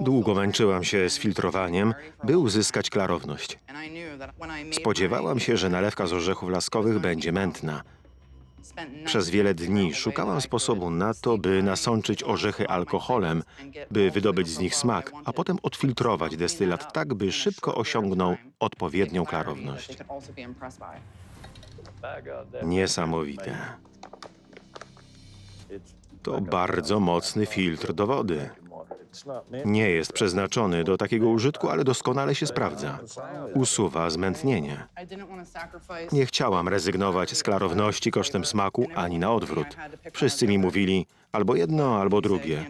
Długo męczyłam się z filtrowaniem, by uzyskać klarowność. Spodziewałam się, że nalewka z orzechów laskowych będzie mętna. Przez wiele dni szukałam sposobu na to, by nasączyć orzechy alkoholem, by wydobyć z nich smak, a potem odfiltrować destylat tak, by szybko osiągnął odpowiednią klarowność. Niesamowite. To bardzo mocny filtr do wody. Nie jest przeznaczony do takiego użytku, ale doskonale się sprawdza. Usuwa zmętnienie. Nie chciałam rezygnować z klarowności kosztem smaku, ani na odwrót. Wszyscy mi mówili albo jedno, albo drugie.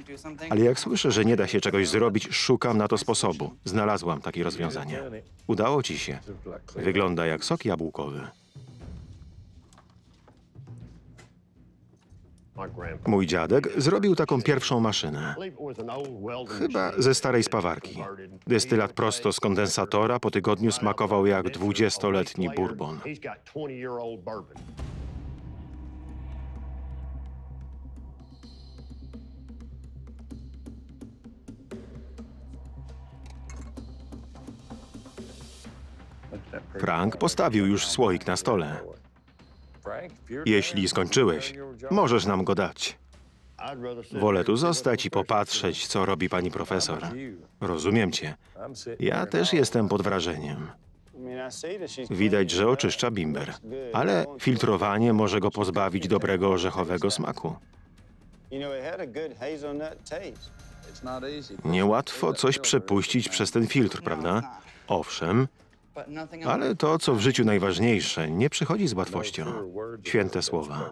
Ale jak słyszę, że nie da się czegoś zrobić, szukam na to sposobu. Znalazłam takie rozwiązanie. Udało ci się. Wygląda jak sok jabłkowy. Mój dziadek zrobił taką pierwszą maszynę. Chyba ze starej spawarki. Destylat prosto z kondensatora po tygodniu smakował jak dwudziestoletni bourbon. Frank postawił już słoik na stole. Jeśli skończyłeś, możesz nam go dać. Wolę tu zostać i popatrzeć, co robi pani profesor. Rozumiem cię. Ja też jestem pod wrażeniem. Widać, że oczyszcza bimber, ale filtrowanie może go pozbawić dobrego orzechowego smaku. Niełatwo coś przepuścić przez ten filtr, prawda? Owszem, ale to, co w życiu najważniejsze, nie przychodzi z łatwością. Święte słowa.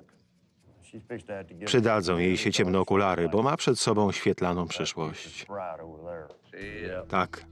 Przydadzą jej się ciemne okulary, bo ma przed sobą świetlaną przyszłość. Tak,